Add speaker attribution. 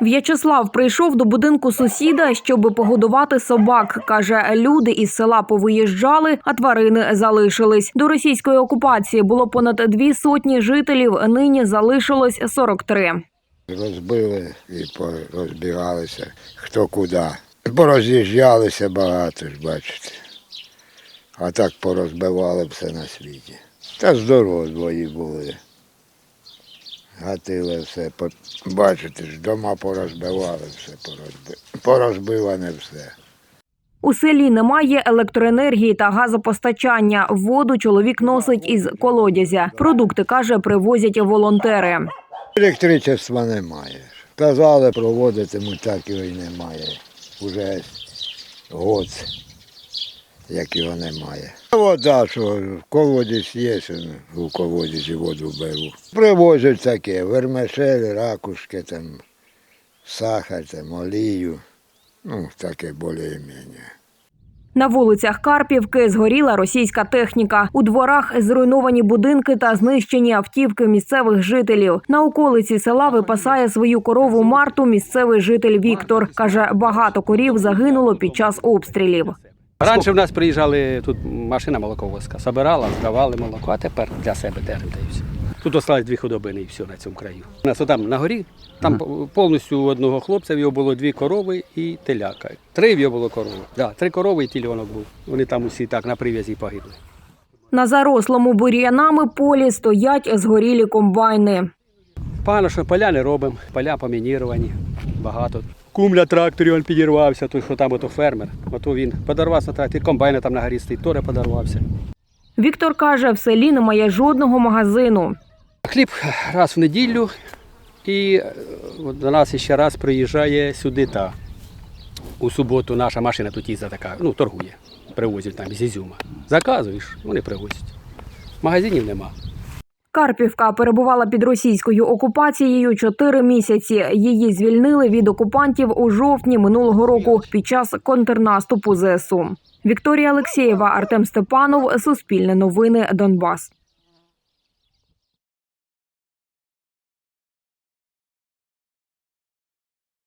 Speaker 1: В'ячеслав прийшов до будинку сусіда, щоб погодувати собак. каже, люди із села повиїжджали, а тварини залишились. До російської окупації було понад дві сотні жителів. Нині залишилось 43.
Speaker 2: Розбили і розбігалися хто куди. Пороз'їжджалися багато ж, бачите. А так порозбивали все на світі. Та здорові були. Гатили все. Бачите ж, дома порозбивали все, порозби... порозбиване все.
Speaker 1: У селі немає електроенергії та газопостачання. Воду чоловік носить із колодязя. Продукти каже, привозять волонтери.
Speaker 2: Електричества немає. Казали, проводитимуть, так його й немає. Уже год, як його немає. Вода, що в колодязь є, що у колодязі воду беру. Привозять таке, вермишель, ракушки, там, сахар, там, олію. Ну, таке більш-менш.
Speaker 1: На вулицях Карпівки згоріла російська техніка. У дворах зруйновані будинки та знищені автівки місцевих жителів. На околиці села випасає свою корову Марту. Місцевий житель Віктор каже, багато корів загинуло під час обстрілів.
Speaker 3: Раніше в нас приїжджали тут машина молоковозка, собирала, здавали молоко, а тепер для себе та і все. Тут осталось дві худобини і все на цьому краю. У нас там на горі, там повністю у одного хлопця в його було дві корови і теляка. Три в його було корови. Да, три корови і тільонок був. Вони там усі так на прив'язі погибли.
Speaker 1: На зарослому бур'янами полі стоять згорілі комбайни.
Speaker 3: Погано, що поля не робимо, поля помініровані, багато. Кум для тракторів він підірвався, той, що там ото фермер. Ото він подарувався на тракторі, комбайна там на горі стоїть, теж подарувався.
Speaker 1: Віктор каже, в селі немає жодного магазину.
Speaker 3: Хліб раз в неділю, і е, до нас ще раз приїжджає сюди та у суботу наша машина тут їздить така, ну, торгує, привозять там з Ізюма. Заказуєш, вони привозять. Магазинів нема.
Speaker 1: Карпівка перебувала під російською окупацією чотири місяці. Її звільнили від окупантів у жовтні минулого року під час контрнаступу ЗСУ. Вікторія Алексєєва, Артем Степанов, Суспільне новини, Донбас.